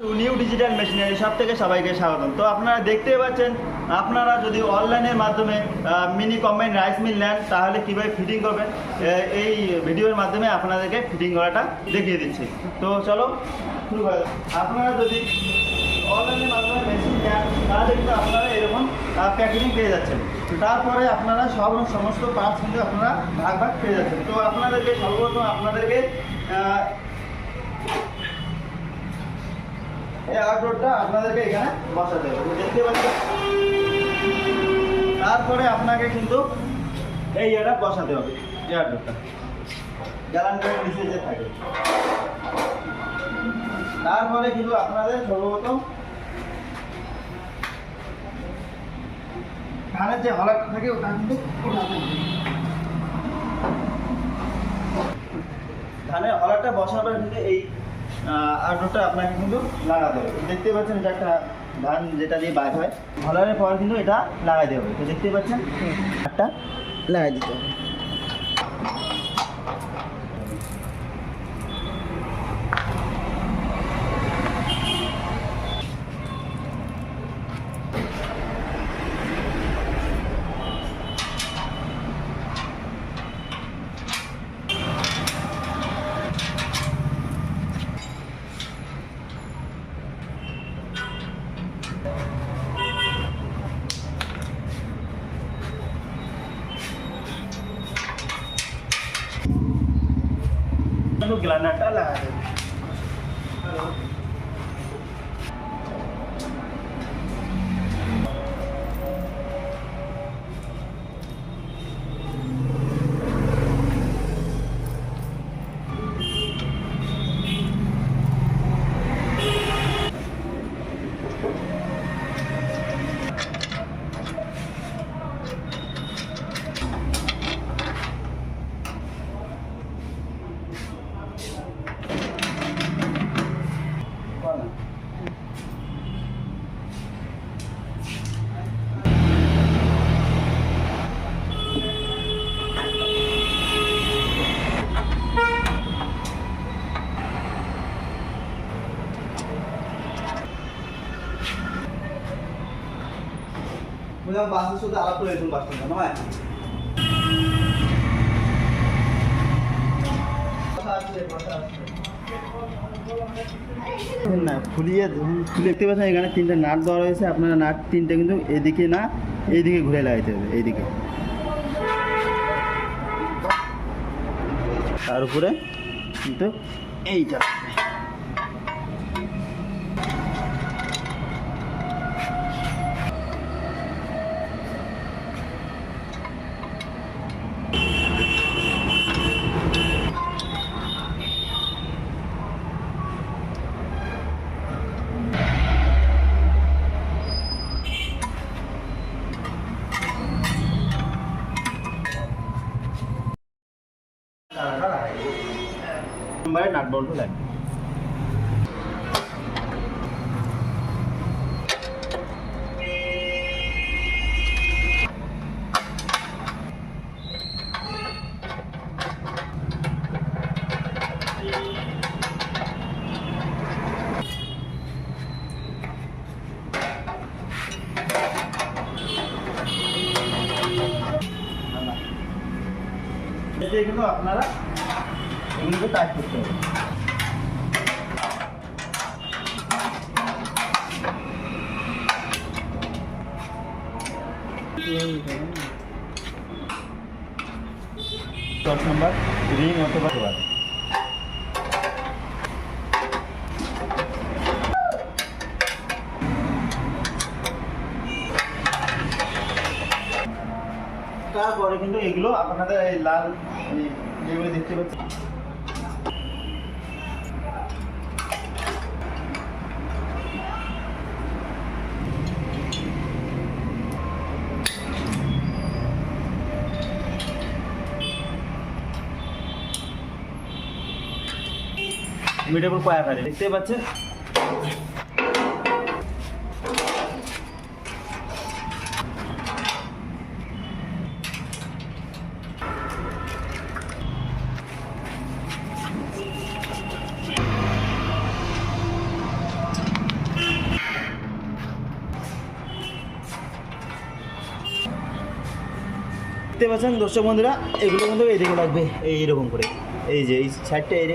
New digital machinery সব থেকে সবাইকে স্বাগতম। তো আপনারা দেখতেই পাচ্ছেন, আপনারা যদি অনলাইনের মাধ্যমে মিনি কম্বাইন রাইস মিল নেন, তাহলে কীভাবে ফিটিং করবেন এই ভিডিওর মাধ্যমে আপনাদেরকে ফিটিং করাটা দেখিয়ে দিচ্ছি। তো চলো, শুরু করা আপনারা যদি অনলাইনের মাধ্যমে মেশিন নেন, তাহলে কিন্তু আপনারা এরকম প্যাকেজিং পেয়ে যাচ্ছেন। তারপরে আপনারা সব সমস্ত পার্টস কিন্তু আপনারা ভাগ ভাগ পেয়ে যাচ্ছেন। তো আপনাদেরকে সর্বপ্রথম আপনাদেরকে এই আউটডোরটা আপনাদেরকে এখানে বসাতে হবে দেখতে পাচ্ছেন? তারপরে আপনাকে কিন্তু এই এটা বসাতে হবে, এই আউটডোরটা গ্যালান্ডারের নিচে যে থাকে। তারপরে কিন্তু আপনাদের সর্বপ্রথম ধানের যে হলাটা থাকে, ওটা কিন্তু ধানের হলারটা বসাবার কিন্তু এই আউটডোরটা আপনাকে কিন্তু লাগাতে হবে। দেখতে পাচ্ছেন এটা একটা ধান যেটা দিয়ে বাইর হয়। ভালো পর কিন্তু এটা লাগাইতে হবে। তো দেখতে পাচ্ছেন? একটা লাগাই দিতে হবে। কিন্তু গ্লানারটা লাগাতে বাসিলাম বাসে শুধু না, ফুলিয়ে দেখতে পাচ্ছেন এখানে তিনটে নাট দেওয়া রয়েছে, আপনার নাট তিনটে কিন্তু এদিকে না, এইদিকে ঘুরে লাগাইতে হবে, এইদিকে। তার উপরে কিন্তু এইটা। তারাটা লাগাই দেবো নম্বরে নাট বল্টু লাগবে কিন্তু আপনারা এগুলোকে টাইট করতে হবে। দশ নম্বর রিং তারপরে কিন্তু এগুলো আপনাদের এই লাল যেগুলো দেখতে পাচ্ছেন মিডিয়াম কয়া ফেলে দেখতে পাচ্ছেন? দেখতে পাচ্ছেন দর্শক বন্ধুরা, এগুলো কিন্তু এইদিকে লাগবে, এইরকম করে। এই যে, এই সাইডটা এই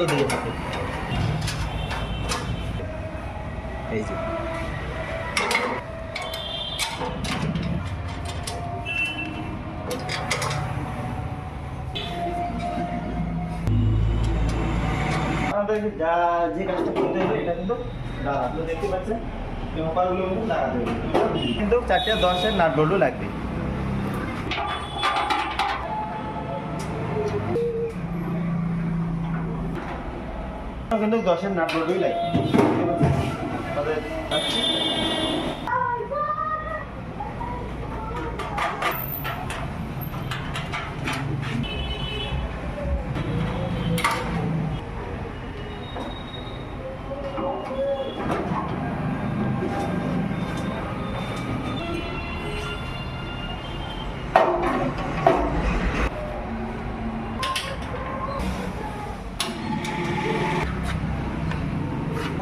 এইদিকে থাকবে। এই যে। যা, যে কাজটা করতে হবে, এটা কিন্তু তো দেখতে পাচ্ছেন? কিন্তু কিন্তু চারটে দশের নাট বল্টু লাগবে। কিন্তু দশের নাট বল্টুই লাগবে আমাদের যাচ্ছি।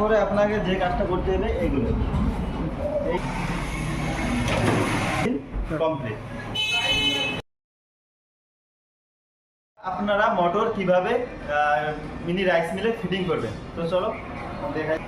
পরে আপনাকে যে কাজটা করতে হবে এইগুলো। আপনারা মটর কীভাবে মিনি রাইস মিলে ফিটিং করবেন। তো চলো, দেখাই।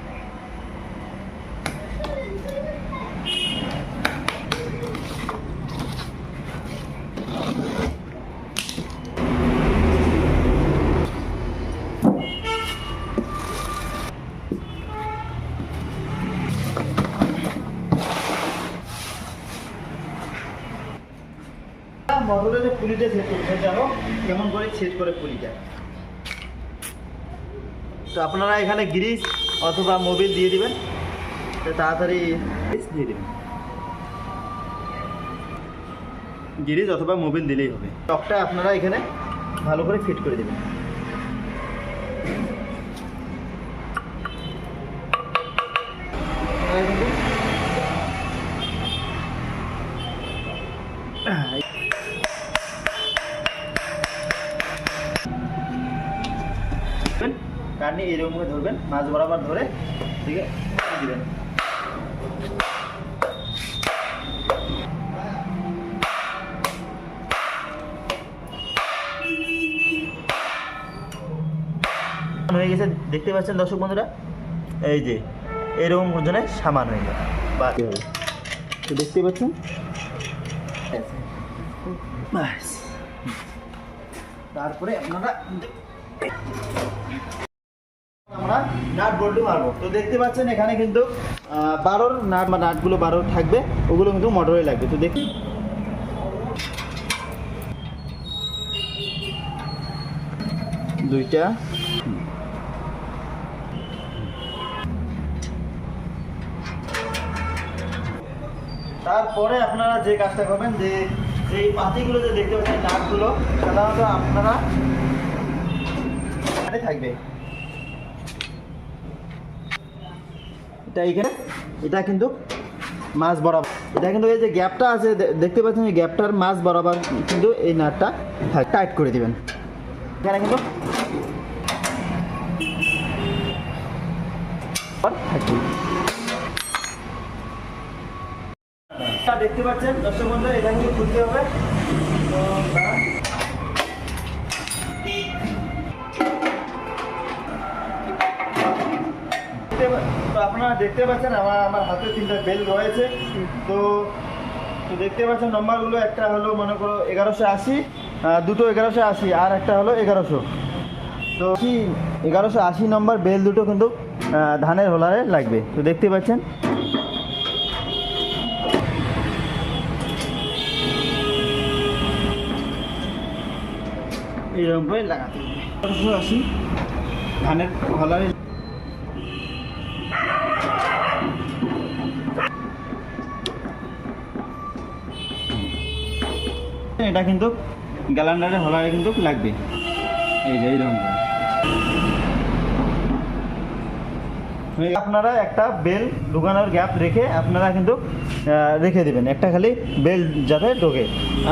মোটরে যে পুলিটা সেট কেমন করে সেট করে পুলিটা তো আপনারা এখানে গ্রিস অথবা মোবিল দিয়ে দিবেন। তাড়াতাড়ি দিয়ে দেবেন। গ্রিস অথবা মোবিল দিলেই হবে। টকটা আপনারা এখানে ভালো করে ফিট করে দেবেন। কার্নি এরকম করে ধরবেন, মাছ বরাবর ধরে ঠিক দিবেন। হয়ে গেছে, দেখতে পাচ্ছেন দর্শক বন্ধুরা? এই যে এরকম ওজনে সামান হয়ে গেল বা তো দেখতে পাচ্ছেন। তারপরে আপনারা নাট বল্টু মারবো। তো দেখতে পাচ্ছেন এখানে কিন্তু বারোর নাট বা নাটগুলো বারো থাকবে, ওগুলো কিন্তু মোটরে লাগবে। তো দেখি। দুইটা। তারপরে আপনারা যে কাজটা করবেন, যে এই পাতিগুলো যে দেখতে পাচ্ছেন, নাটগুলো, সাধারণত আপনারা থাকবে। এটা এইখানে এটা কিন্তু মাছ বরাবর। এটা কিন্তু এই যে গ্যাপটা আছে দেখতে পাচ্ছেন এই গ্যাপটার মাছ বরাবর কিন্তু এই নাটটা টাইট করে দিবেন। এখানে কিন্তু দেখতে পাচ্ছেন, দর্শক বন্ধু এটা কিন্তু খুলতে হবে। তো আপনারা দেখতে পাচ্ছেন আমার আমার হাতে তিনটা বেল রয়েছে। তো তো দেখতে পাচ্ছেন নম্বরগুলো একটা হলো মনে করো এগারোশো আশি দুটো এগারোশো আশি আর একটা হলো এগারোশো। তো কি এগারোশো আশি নম্বর বেল দুটো কিন্তু ধানের হোলারে লাগবে। তো দেখতে পাচ্ছেন। এইরকম করে লাগাতে হবে। এগারোশো আশি ধানের হোলারে এটা কিন্তু গ্যালান্ডারের হোলারে কিন্তু লাগবে। এই যে এইরকম আপনারা একটা বেল ঢুকানোর গ্যাপ রেখে আপনারা কিন্তু রেখে দেবেন। একটা খালি বেল যাতে ঢোকে।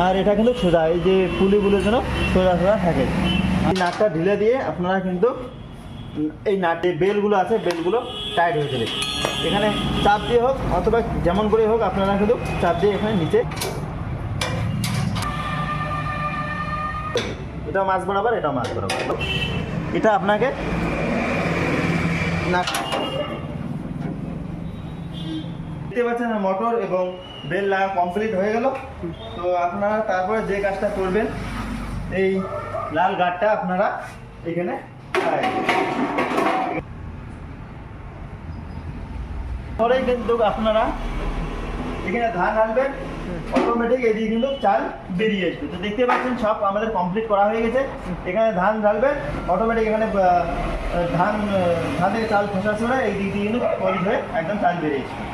আর এটা কিন্তু সোজা, এই যে পুলিগুলো যেন সোজা সোজা থাকে। নাটটা ঢিলে দিয়ে আপনারা কিন্তু এই নাট বেলগুলো আছে, বেলগুলো টাইট হয়ে যাবে। এখানে চাপ দিয়ে হোক অথবা যেমন করে হোক, আপনারা কিন্তু চাপ দিয়ে এখানে নিচে এটা মাছ বরাবর এটা মাছ বরাবর। এটা আপনাকে না দেখতে পাচ্ছেন মোটর এবং বেল লাগা কমপ্লিট হয়ে গেল। তো আপনারা তারপরে যে কাজটা করবেন, এই লাল গাঠটা আপনারা এখানে। পরেই কিন্তু আপনারা এখানে ধান ঢালবেন অটোমেটিক এদিকে কিন্তু চাল বেরিয়ে আসবে। তো দেখতে পাচ্ছেন সব আমাদের কমপ্লিট করা হয়ে গেছে। এখানে ধান ঢালবে অটোমেটিক এখানে ধান ধানের চাল খোসা ছড়া, এই দিক দিয়ে কিন্তু একদম চাল বেরিয়ে আসবে।